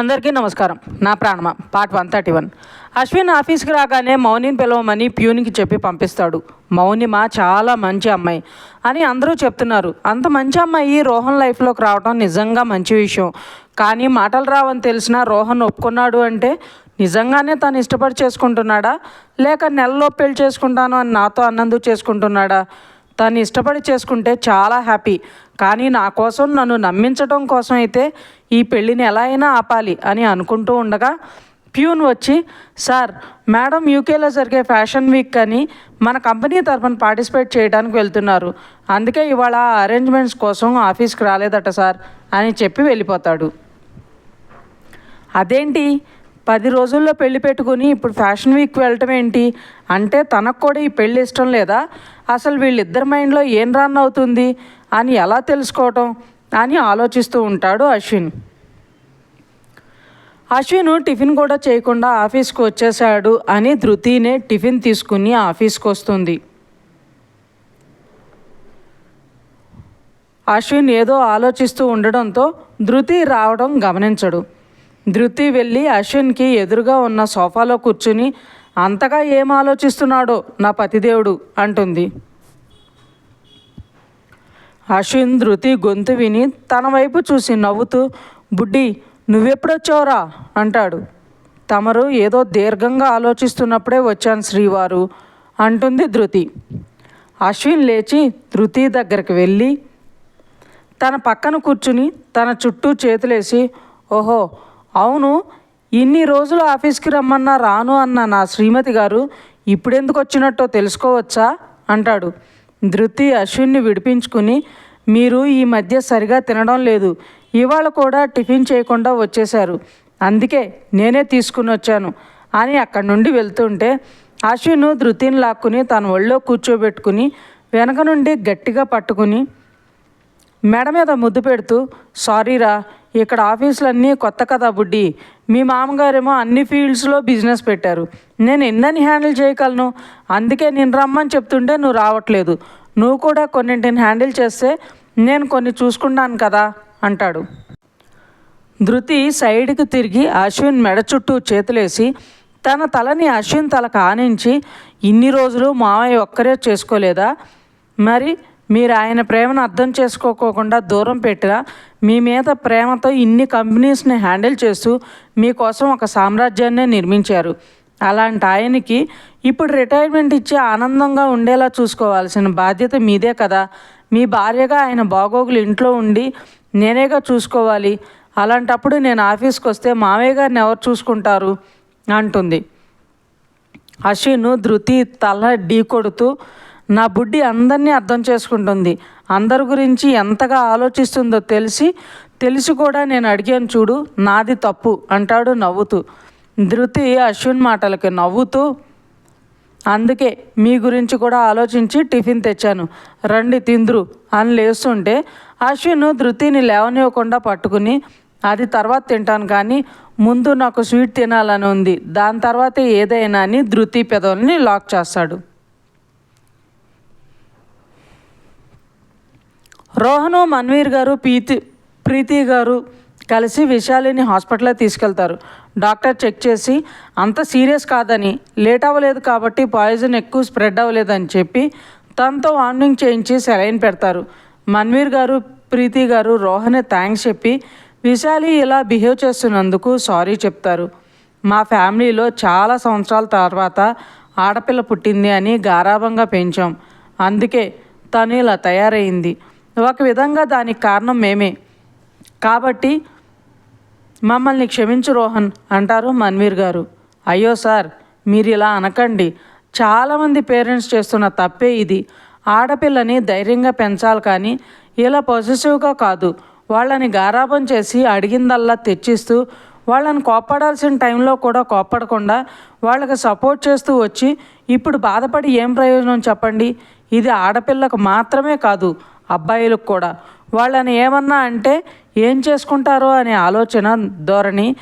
అందరికీ నమస్కారం. నా ప్రాణమ? Part one thirty one. Ashwin ఆఫీస్కి రాగానే మౌనిని పిలవమని ప్యూన్కి చెప్పి పంపిస్తాడు. మౌనిమ చాలా మంచి అమ్మాయి అని అందరూ చెప్తున్నారు. అంత మంచి అమ్మాయి రోహన్ లైఫ్లోకి రావడం నిజంగా మంచి విషయం. కానీ మాటలు రావని తెలిసినా రోహన్ ఒప్పుకున్నాడు అంటే నిజంగానే తను ఇష్టపడి చేసుకుంటున్నాడా? లేక నెలలో పెళ్ళి చేసుకుంటాను అని నాతో అన్నందుకు చేసుకుంటున్నాడా? తను ఇష్టపడి చేసుకుంటే చాలా హ్యాపీ. కానీ నా కోసం నన్ను నమ్మించడం కోసం అయితే ఈ పెళ్ళిని ఎలా అయినా ఆపాలి అని అనుకుంటూ ఉండగా ప్యూన్ వచ్చి సార్ మేడం యూకేలో జరిగే ఫ్యాషన్ వీక్ అని మన కంపెనీ తరఫున పార్టిసిపేట్ చేయడానికి వెళ్తున్నారు. అందుకే ఇవాళ అరేంజ్మెంట్స్ కోసం ఆఫీస్కి రాలేదట సార్ అని చెప్పి వెళ్ళిపోతాడు. అదేంటి? పది రోజుల్లో పెళ్ళి పెట్టుకుని ఇప్పుడు ఫ్యాషన్ వీక్ వెళ్ళటం ఏంటి? అంటే తనకు కూడా ఈ పెళ్ళి ఇష్టం లేదా? అసలు వీళ్ళిద్దరి మైండ్లో ఏం రన్ అవుతుంది? అని ఎలా తెలుసుకోవటం? అని ఆలోచిస్తూ ఉంటాడు అశ్విన్. అశ్విన్ టిఫిన్ కూడా చేయకుండా ఆఫీస్కి వచ్చేసాడు అని ధృతినే టిఫిన్ తీసుకుని ఆఫీస్కి వస్తుంది. అశ్విన్ ఏదో ఆలోచిస్తూ ఉండడంతో ధృతి రావడం గమనించడు. ధృతి వెళ్ళి అశ్విన్కి ఎదురుగా ఉన్న సోఫాలో కూర్చుని అంతగా ఏం ఆలోచిస్తున్నాడో నా పతిదేవుడు అంటుంది. అశ్విన్ ధృతి గొంతు విని తన వైపు చూసి నవ్వుతూ బుడ్డి నువ్వెప్పుడొచ్చావురా? అంటాడు. తమరు ఏదో దీర్ఘంగా ఆలోచిస్తున్నప్పుడే వచ్చాను శ్రీవారు అంటుంది ధృతి. అశ్విన్ లేచి ధృతి దగ్గరికి వెళ్ళి తన పక్కన కూర్చుని తన చుట్టూ చేతులేసి ఓహో అవును ఇన్ని రోజులు ఆఫీస్కి రమ్మన్నా రాను అన్న నా శ్రీమతి గారు ఇప్పుడెందుకు వచ్చినట్టో తెలుసుకోవచ్చా? అంటాడు. ధృతి అశ్విన్ని విడిపించుకుని మీరు ఈ మధ్య సరిగా తినడం లేదు. ఇవాళ కూడా టిఫిన్ చేయకుండా వచ్చేశారు. అందుకే నేనే తీసుకుని వచ్చాను అని అక్కడి నుండి వెళ్తుంటే అశ్విన్ ధృతిని లాక్కుని తన ఒళ్ళో కూర్చోబెట్టుకుని వెనక నుండి గట్టిగా పట్టుకుని మెడ మీద ముద్దు పెడుతూ సారీరా ఇక్కడ ఆఫీసులన్నీ కొత్త కదా బుడ్డి. మీ మామగారేమో అన్ని ఫీల్డ్స్లో బిజినెస్ పెట్టారు. నేను ఎన్నని హ్యాండిల్ చేయగలను? అందుకే నేను రమ్మని చెప్తుంటే నువ్వు రావట్లేదు. నువ్వు కూడా కొన్నింటిని హ్యాండిల్ చేస్తే నేను కొన్ని చూసుకున్నాను కదా అంటాడు. ధృతి సైడ్కి తిరిగి అశ్విన్ మెడ చుట్టూ చేతులేసి తన తలని అశ్విన్ తలకు ఆనించి ఇన్ని రోజులు మావయ్య ఒక్కరే చేసుకోలేదా? మరి మీరు ఆయన ప్రేమను అర్థం చేసుకోకోకుండా దూరం పెట్టినా మీ మీద ప్రేమతో ఇన్ని కంపెనీస్ని హ్యాండిల్ చేస్తూ మీకోసం ఒక సామ్రాజ్యాన్నే నిర్మించారు. అలాంటి ఆయనకి ఇప్పుడు రిటైర్మెంట్ ఇచ్చి ఆనందంగా ఉండేలా చూసుకోవాల్సిన బాధ్యత మీదే కదా. మీ భార్యగా ఆయన బాగోగులు ఇంట్లో ఉండి నేనేగా చూసుకోవాలి. అలాంటప్పుడు నేను ఆఫీస్కి వస్తే మామయ్య గారిని ఎవరు చూసుకుంటారు? అంటుంది. అశ్విన్ ధృతి తల ఢీ కొడుతూ నా బుడ్డి అందరినీ అర్థం చేసుకుంటుంది. అందరి గురించి ఎంతగా ఆలోచిస్తుందో తెలిసి తెలిసి కూడా నేను అడిగాను చూడు నాది తప్పు అంటాడు నవ్వుతూ. ధృతి అశ్విన్ మాటలకి నవ్వుతూ అందుకే మీ గురించి కూడా ఆలోచించి టిఫిన్ తెచ్చాను. రండి తిందురు అని లేస్తుంటే అశ్విన్ ధృతిని లేవనివ్వకుండా పట్టుకుని అది తర్వాత తింటాను కానీ ముందు నాకు స్వీట్ తినాలని ఉంది దాని తర్వాతే ఏదైనా అని ధృతి పెదవుల్ని లాక్ చేస్తాడు. రోహను మన్వీర్ గారు ప్రీతి ప్రీతి గారు కలిసి విశాలిని హాస్పిటల్లో తీసుకెళ్తారు. డాక్టర్ చెక్ చేసి అంత సీరియస్ కాదని లేట్ అవ్వలేదు కాబట్టి పాయిజన్ ఎక్కువ స్ప్రెడ్ అవ్వలేదని చెప్పి తనతో వార్నింగ్ చేయించి సెలైన్ పెడతారు. మన్వీర్ గారు ప్రీతి గారు రోహన్ థ్యాంక్స్ చెప్పి విశాలి ఇలా బిహేవ్ చేస్తున్నందుకు సారీ చెప్తారు. మా ఫ్యామిలీలో చాలా సంవత్సరాల తర్వాత ఆడపిల్ల పుట్టింది అని గారాభంగా పెంచాం. అందుకే తను ఇలా తయారైంది. ఒక విధంగా దానికి కారణం మేమే. కాబట్టి మమ్మల్ని క్షమించు రోహన్ అంటారు మన్వీర్ గారు. అయ్యో సార్ మీరు ఇలా అనకండి. చాలామంది పేరెంట్స్ చేస్తున్న తప్పే ఇది. ఆడపిల్లని ధైర్యంగా పెంచాలి కానీ ఇలా పొజిటివ్గా కాదు. వాళ్ళని గారాబం చేసి అడిగిందల్లా తెచ్చిస్తూ వాళ్ళని కోప్పడాల్సిన టైంలో కూడా కోప్పడకుండా వాళ్ళకి సపోర్ట్ చేస్తూ వచ్చి ఇప్పుడు బాధపడి ఏం ప్రయోజనం చెప్పండి? ఇది ఆడపిల్లకు మాత్రమే కాదు. అబ్బాయిలకు కూడా. వాళ్ళని ఏమన్నా అంటే ఏం చేసుకుంటారో అనే ఆలోచన ధోరణి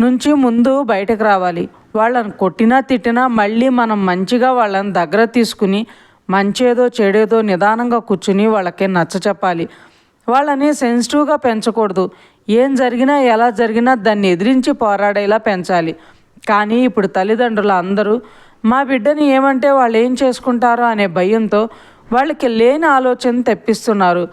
నుంచి ముందు బయటకు రావాలి. వాళ్ళని కొట్టినా తిట్టినా మళ్ళీ మనం మంచిగా వాళ్ళని దగ్గర తీసుకుని మంచేదో చెడేదో నిదానంగా కూర్చుని వాళ్ళకి నచ్చ చెప్పాలి. వాళ్ళని సెన్సిటివ్గా పెంచకూడదు. ఏం జరిగినా ఎలా జరిగినా దాన్ని ఎదిరించి పోరాడేలా పెంచాలి. కానీ ఇప్పుడు తల్లిదండ్రులు అందరూ మా బిడ్డని ఏమంటే వాళ్ళు ఏం చేసుకుంటారో అనే భయంతో వాళ్ళకి లేని ఆలోచన తెప్పిస్తున్నారు.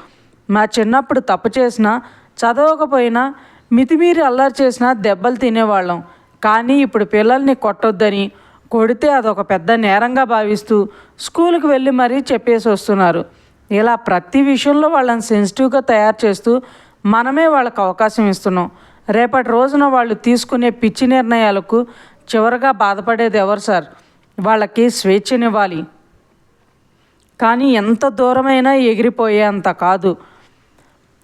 మా చిన్నప్పుడు తప్పు చేసినా చదవకపోయినా మితిమీరి అల్లరి చేసినా దెబ్బలు తినేవాళ్ళం. కానీ ఇప్పుడు పిల్లల్ని కొట్టొద్దని కొడితే అదొక పెద్ద నేరంగా భావిస్తూ స్కూల్కి వెళ్ళి మరీ చెప్పేసి వస్తున్నారు. ఇలా ప్రతి విషయంలో వాళ్ళని సెన్సిటివ్గా తయారు చేస్తూ మనమే వాళ్ళకి అవకాశం ఇస్తున్నాం. రేపటి రోజున వాళ్ళు తీసుకునే పిచ్చి నిర్ణయాలకు చివరగా బాధపడేది ఎవరు సార్? వాళ్ళకి స్వేచ్ఛనివ్వాలి. కానీ ఎంత దూరమైనా ఎగిరిపోయేంత కాదు.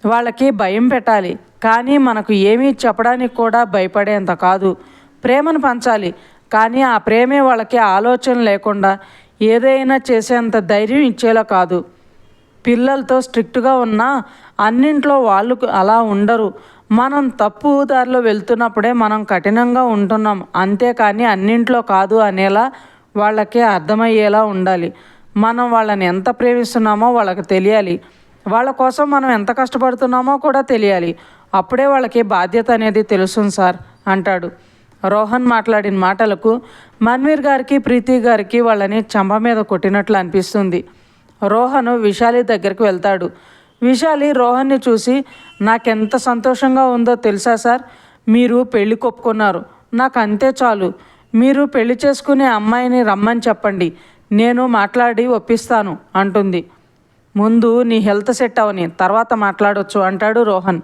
వాళ్ళకి భయం పెట్టాలి. కానీ మనకు ఏమీ చెప్పడానికి కూడా భయపడేంత కాదు. ప్రేమను పంచాలి. కానీ ఆ ప్రేమే వాళ్ళకి ఆలోచన లేకుండా ఏదైనా చేసేంత ధైర్యం ఇచ్చేలా కాదు. పిల్లలతో స్ట్రిక్ట్గా ఉన్నా అన్నింట్లో వాళ్ళు అలా ఉండరు. మనం తప్పు దారిలో వెళ్తున్నప్పుడే మనం కఠినంగా ఉంటున్నాం. అంతేకాని అన్నింట్లో కాదు అనేలా వాళ్ళకి అర్థమయ్యేలా ఉండాలి. మనం వాళ్ళని ఎంత ప్రేమిస్తున్నామో వాళ్ళకి తెలియాలి. వాళ్ళ కోసం మనం ఎంత కష్టపడుతున్నామో కూడా తెలియాలి. అప్పుడే వాళ్ళకి బాధ్యత అనేది తెలుస్తుంది సార్ అంటాడు. రోహన్ మాట్లాడిన మాటలకు మన్వీర్ గారికి ప్రీతి గారికి వాళ్ళని చంప మీద కొట్టినట్లు అనిపిస్తుంది. రోహన్ విశాలి దగ్గరికి వెళ్తాడు. విశాలి రోహన్ని చూసి నాకెంత సంతోషంగా ఉందో తెలుసా సార్? మీరు పెళ్ళి కొప్పుకున్నారు. నాకు అంతే చాలు. మీరు పెళ్ళి చేసుకునే అమ్మాయిని రమ్మని చెప్పండి. నేను మాట్లాడి ఒప్పిస్తాను అంటుంది. ముందు నీ హెల్త్ సెట్ అవని తర్వాత మాట్లాడొచ్చు అంటాడు రోహన్.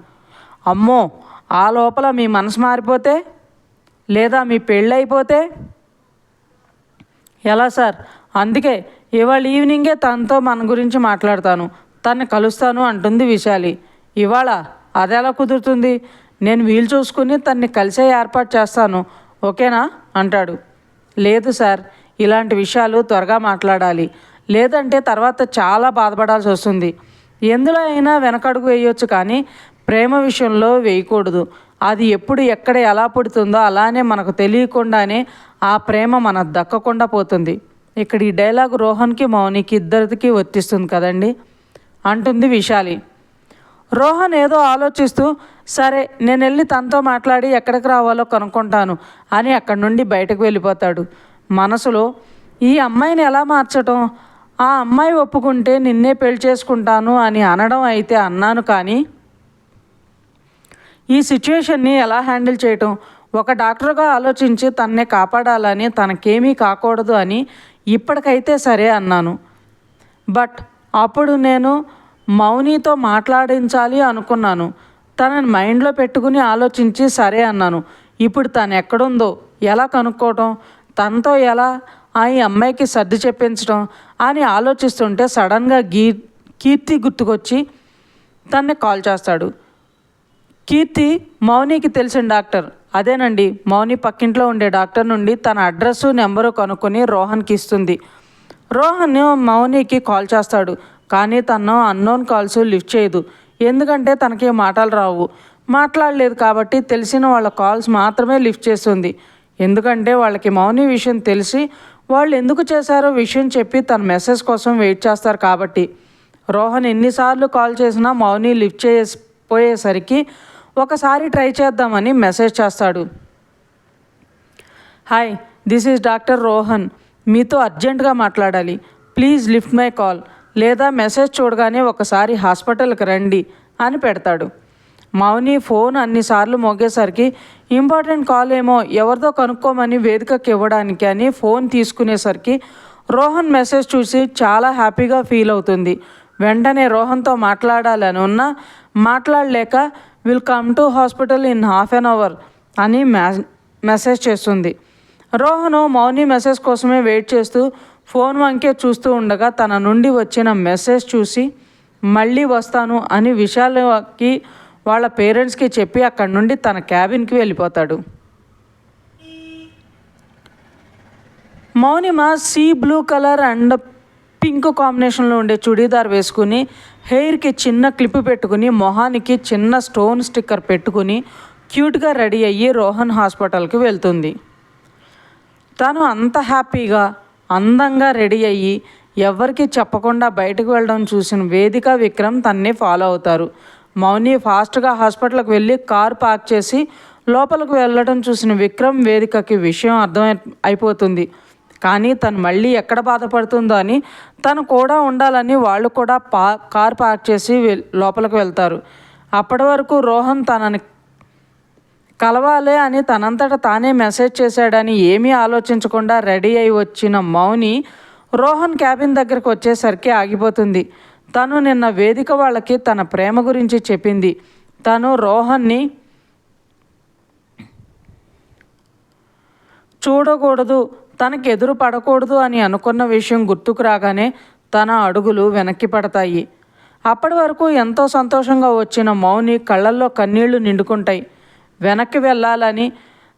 అమ్మో ఆ లోపల మీ మనసు మారిపోతే? లేదా మీ పెళ్ళైపోతే? ఎలా సార్? అందుకే ఇవాళ ఈవినింగే తనతో మన గురించి మాట్లాడతాను. తన్ని కలుస్తాను అంటుంది విశాలి. ఇవాళ అదెలా కుదురుతుంది? నేను వీలు చూసుకుని తన్ని కలిసే ఏర్పాటు చేస్తాను. ఓకేనా? అంటాడు. లేదు సార్ ఇలాంటి విషయాలు త్వరగా మాట్లాడాలి. లేదంటే తర్వాత చాలా బాధపడాల్సి వస్తుంది. ఎందులో అయినా వెనకడుగు వేయొచ్చు కానీ ప్రేమ విషయంలో వేయకూడదు. అది ఎప్పుడు ఎక్కడ ఎలా పుడుతుందో అలానే మనకు తెలియకుండానే ఆ ప్రేమ మన దక్కకుండా పోతుంది. ఇక్కడ ఈ డైలాగ్ రోహన్కి మౌనికి ఇద్దరికి వర్తిస్తుంది కదండి? అంటుంది విశాలి. రోహన్ ఏదో ఆలోచిస్తూ సరే నేను వెళ్ళి తనతో మాట్లాడి ఎక్కడికి రావాలో కనుక్కుంటాను అని అక్కడి నుండి బయటకు వెళ్ళిపోతాడు. మనసులో ఈ అమ్మాయిని ఎలా మార్చటం? ఆ అమ్మాయి ఒప్పుకుంటే నిన్నే పెళ్ళి చేసుకుంటాను అని అనడం అయితే అన్నాను కానీ ఈ సిచ్యుయేషన్ని ఎలా హ్యాండిల్ చేయటం? ఒక డాక్టర్గా ఆలోచించి తన్నే కాపాడాలని తనకేమీ కాకూడదు అని ఇప్పటికైతే సరే అన్నాను. బట్ అప్పుడు నేను మౌనితో మాట్లాడించాలి అనుకున్నాను. తనని మైండ్లో పెట్టుకుని ఆలోచించి సరే అన్నాను. ఇప్పుడు తను ఎక్కడుందో ఎలా కనుక్కోవటం? తనతో ఎలా ఆ ఈ అమ్మాయికి సర్ది చెప్పించడం అని ఆలోచిస్తుంటే సడన్గా గీ కీర్తి గుర్తుకొచ్చి తన్ని కాల్ చేస్తాడు. కీర్తి మౌనికి తెలిసిన డాక్టర్. అదేనండి మౌని పక్కింట్లో ఉండే డాక్టర్ నుండి తన అడ్రస్సు నెంబరు కనుక్కొని రోహన్కి ఇస్తుంది. రోహన్ మౌనికి కాల్ చేస్తాడు కానీ తను అన్నోన్ కాల్స్ లిఫ్ట్ చేయదు. ఎందుకంటే తనకి మాటలు రావు. మాట్లాడలేదు కాబట్టి తెలిసిన వాళ్ళ కాల్స్ మాత్రమే లిఫ్ట్ చేస్తుంది. ఎందుకంటే వాళ్ళకి మౌని విషయం తెలిసి వాళ్ళు ఎందుకు చేశారో విషయం చెప్పి తన మెసేజ్ కోసం వెయిట్ చేస్తారు కాబట్టి. రోహన్ ఎన్నిసార్లు కాల్ చేసినా మౌని లిఫ్ట్ చేయపోయేసరికి ఒకసారి ట్రై చేద్దామని మెసేజ్ చేస్తాడు. Hi this is doctor Rohan. మీతో అర్జెంటుగా మాట్లాడాలి. Please lift my call. లేదా మెసేజ్ చూడగానే ఒకసారి హాస్పిటల్కి రండి అని పెడతాడు. మౌని ఫోన్ అన్నిసార్లు మోగేసరికి ఇంపార్టెంట్ కాల్ ఏమో ఎవరితో కనుక్కోమని వేదికకి ఇవ్వడానికి అని ఫోన్ తీసుకునేసరికి రోహన్ మెసేజ్ చూసి చాలా హ్యాపీగా ఫీల్ అవుతుంది. వెంటనే రోహన్తో మాట్లాడాలని ఉన్నా మాట్లాడలేక will come to hospital in half an hour అని మెసేజ్ చేస్తుంది. రోహను మౌని మెసేజ్ కోసమే వెయిట్ చేస్తూ ఫోన్ వంకే చూస్తూ ఉండగా తన నుండి వచ్చిన మెసేజ్ చూసి మళ్ళీ వస్తాను అని విశాల్కి వాళ్ళ పేరెంట్స్కి చెప్పి అక్కడి నుండి తన క్యాబిన్కి వెళ్ళిపోతాడు. మౌనిమ sea blue colour and pink కాంబినేషన్లో ఉండే చుడీదార్ వేసుకుని హెయిర్కి చిన్న క్లిప్ పెట్టుకుని మొహానికి చిన్న స్టోన్ స్టిక్కర్ పెట్టుకుని క్యూట్గా రెడీ అయ్యి రోహన్ హాస్పిటల్కి వెళ్తుంది. తను అంత హ్యాపీగా అందంగా రెడీ అయ్యి ఎవరికి చెప్పకుండా బయటకు వెళ్ళడం చూసిన వేదిక విక్రమ్ తన్నే ఫాలో అవుతారు. మౌని ఫాస్ట్గా హాస్పిటల్కి వెళ్ళి కారు పార్క్ చేసి లోపలికి వెళ్ళడం చూసిన విక్రమ్ వేదికకి విషయం అర్థమై అయిపోతుంది. కానీ తను మళ్ళీ ఎక్కడ బాధపడుతుందో అని తను కూడా ఉండాలని వాళ్ళు కూడా పా కార్ పార్క్ చేసి లోపలికి వెళ్తారు. అప్పటి వరకు రోహన్ తనని కలవాలి అని తనంతట తానే మెసేజ్ చేశాడని ఏమీ ఆలోచించకుండా రెడీ అయి వచ్చిన మౌని రోహన్ క్యాబిన్ దగ్గరకు వచ్చేసరికి ఆగిపోతుంది. తను నిన్న వేదిక వాళ్ళకి తన ప్రేమ గురించి చెప్పింది. తను రోహన్ని చూడకూడదు తనకు ఎదురు పడకూడదు అని అనుకున్న విషయం గుర్తుకు రాగానే తన అడుగులు వెనక్కి పడతాయి. అప్పటి వరకు ఎంతో సంతోషంగా వచ్చిన మౌని కళ్ళల్లో కన్నీళ్ళు నిండుకుంటాయి. వెనక్కి వెళ్ళాలని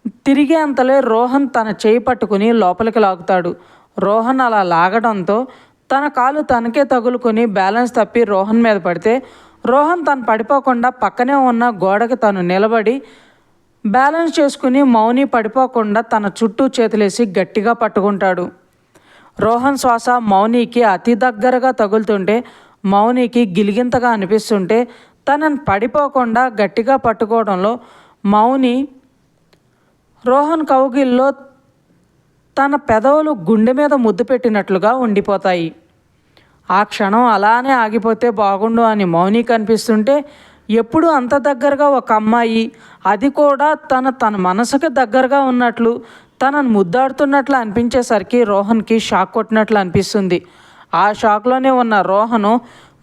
తిరిగే అంతలే రోహన్ తన చేయి పట్టుకుని లోపలికి లాగుతాడు. రోహన్ అలా లాగడంతో తన కాలు తనకే తగులుకొని బ్యాలెన్స్ తప్పి రోహన్ మీద పడితే రోహన్ తను పడిపోకుండా పక్కనే ఉన్న గోడకి తను నిలబడి బ్యాలెన్స్ చేసుకుని మౌని పడిపోకుండా తన చుట్టూ చేతులేసి గట్టిగా పట్టుకుంటాడు. రోహన్ శ్వాస మౌనికి అతి దగ్గరగా తగులుతుంటే మౌనికి గిలిగింతగా అనిపిస్తుంటే తనని పడిపోకుండా గట్టిగా పట్టుకోవడంలో మౌని రోహన్ కౌగిల్లో తన పెదవులు గుండె మీద ముద్దు పెట్టినట్లుగా ఉండిపోతాయి. ఆ క్షణం అలానే ఆగిపోతే బాగుండు అని మౌని కనిపిస్తుంటే ఎప్పుడు అంత దగ్గరగా ఒక అమ్మాయి అది కూడా తన తన మనసుకు దగ్గరగా ఉన్నట్లు తనను ముద్దాడుతున్నట్లు అనిపించేసరికి రోహన్కి షాక్ కొట్టినట్లు అనిపిస్తుంది. ఆ షాక్లోనే ఉన్న రోహను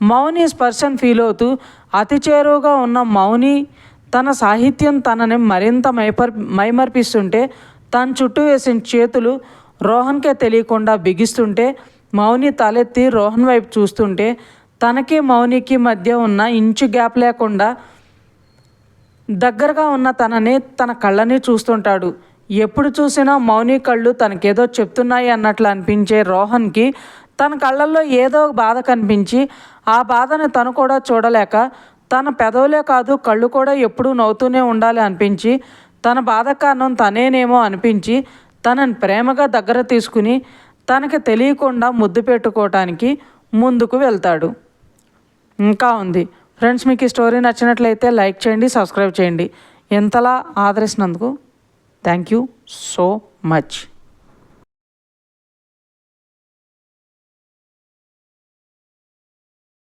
మౌని స్పర్శను ఫీల్ అవుతూ అతి చేరువుగా ఉన్న మౌని తన సాహిత్యం తనని మరింత మైపర్ మైమర్పిస్తుంటే తన చుట్టూ వేసిన చేతులు రోహన్కే తెలియకుండా బిగిస్తుంటే మౌని తలెత్తి రోహన్ వైపు చూస్తుంటే తనకి మౌనికి మధ్య ఉన్న ఇంచు గ్యాప్ లేకుండా దగ్గరగా ఉన్న తనని తన కళ్ళని చూస్తుంటాడు. ఎప్పుడు చూసినా మౌని కళ్ళు తనకేదో చెప్తున్నాయి అన్నట్లు అనిపించే రోహన్కి తన కళ్ళల్లో ఏదో బాధ కనిపించి ఆ బాధని తను కూడా చూడలేక తన పెదవులే కాదు కళ్ళు కూడా ఎప్పుడూ నవ్వుతూనే ఉండాలి అనిపించి తన బాధ కారణం తనేనేమో అనిపించి తనని ప్రేమగా దగ్గర తీసుకుని తనకి తెలియకుండా ముద్దు పెట్టుకోవటానికి ముందుకు వెళ్తాడు. ఇంకా ఉంది. ఫ్రెండ్స్ మీకు ఈ స్టోరీ నచ్చినట్లయితే లైక్ చేయండి సబ్స్క్రైబ్ చేయండి. ఎంతలా ఆదరిస్తున్నందుకు థ్యాంక్ యూ సో మచ్.